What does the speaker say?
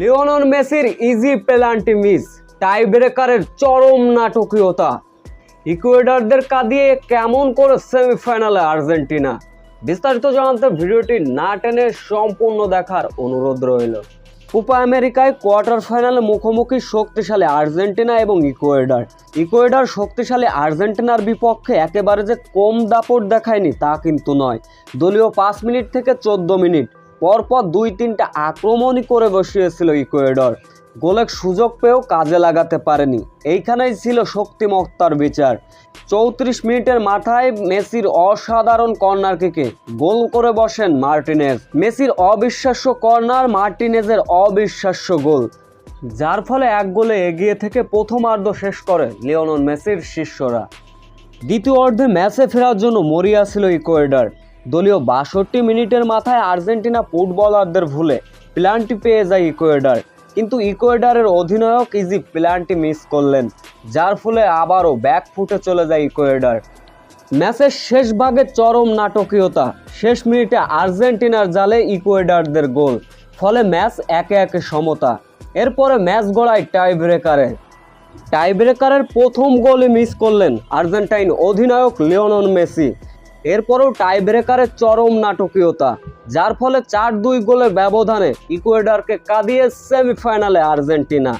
লিওনন মেসির easy penalty miss tie ব্রেকারের চরম নাটকীয়তা। ইকুয়েডারদের কাঁদিয়ে কেমন করে সেমিফাইনালে আর্জেন্টিনা? বিস্তারিত জানতে ভিডিওটি না টেনে সম্পূর্ণ দেখার অনুরোধ রইল। কোপা আমেরিকায় কোয়ার্টার ফাইনালে মুখোমুখি শক্তিশালী আর্জেন্টিনা এবং ইকুয়েডার। ইকুয়েডার শক্তিশালী আর্জেন্টিনার বিপক্ষে একেবারে যে কম দাপট দেখায়নি তা কিন্তু নয়। দলীয় পাঁচ মিনিট থেকে চোদ্দ মিনিট। পরপর দুই তিনটা আক্রমণই করে বসিয়েছিল ইকুয়েডর। গোলের সুযোগ পেয়েও কাজে লাগাতে পারেনি। এইখানেই ছিল শক্তিমত্তার বিচার। চৌত্রিশ মিনিটের মাথায় মেসির অসাধারণ কর্নার কিকে গোল করে বসেন মার্টিনেজ। মেসির অবিশ্বাস্য কর্নার মার্টিনেজের অবিশ্বাস্য গোল। যার ফলে এক গোলে এগিয়ে থেকে প্রথমার্ধ শেষ করে লিওনন মেসির শিষ্যরা। দ্বিতীয় অর্ধে ম্যাচে ফেরার জন্য মরিয়া ছিল ইকুয়েডার। দলীয় বাষট্টি মিনিটের মাথায় আর্জেন্টিনা ফুটবলারদের ভুলে প্ল্যানটি পেয়ে যায় ইকুয়েডার। কিন্তু ইকুয়েডারের অধিনায়ক ইজি প্ল্যানটি মিস করলেন, যার ফলে আবারও ব্যাক ফুটে চলে যায় ইকুয়েডার। ম্যাচের শেষ ভাগে চরম নাটকীয়তা, শেষ মিনিটে আর্জেন্টিনার জালে ইকুয়েডারদের গোল, ফলে ম্যাচ একে একে সমতা। এরপরে ম্যাচ গড়ায় টাই ব্রেকারে টাই ব্রেকারের প্রথম গোলে মিস করলেন আর্জেন্টাইন অধিনায়ক লিওনন মেসি। এরপরেও টাই ব্রেকারের চরম নাটকীয়তা, যার ফলে চার দুই গোলে ব্যবধানে ইকুয়েডারকে কাঁদিয়ে সেমিফাইনালে আর্জেন্টিনা।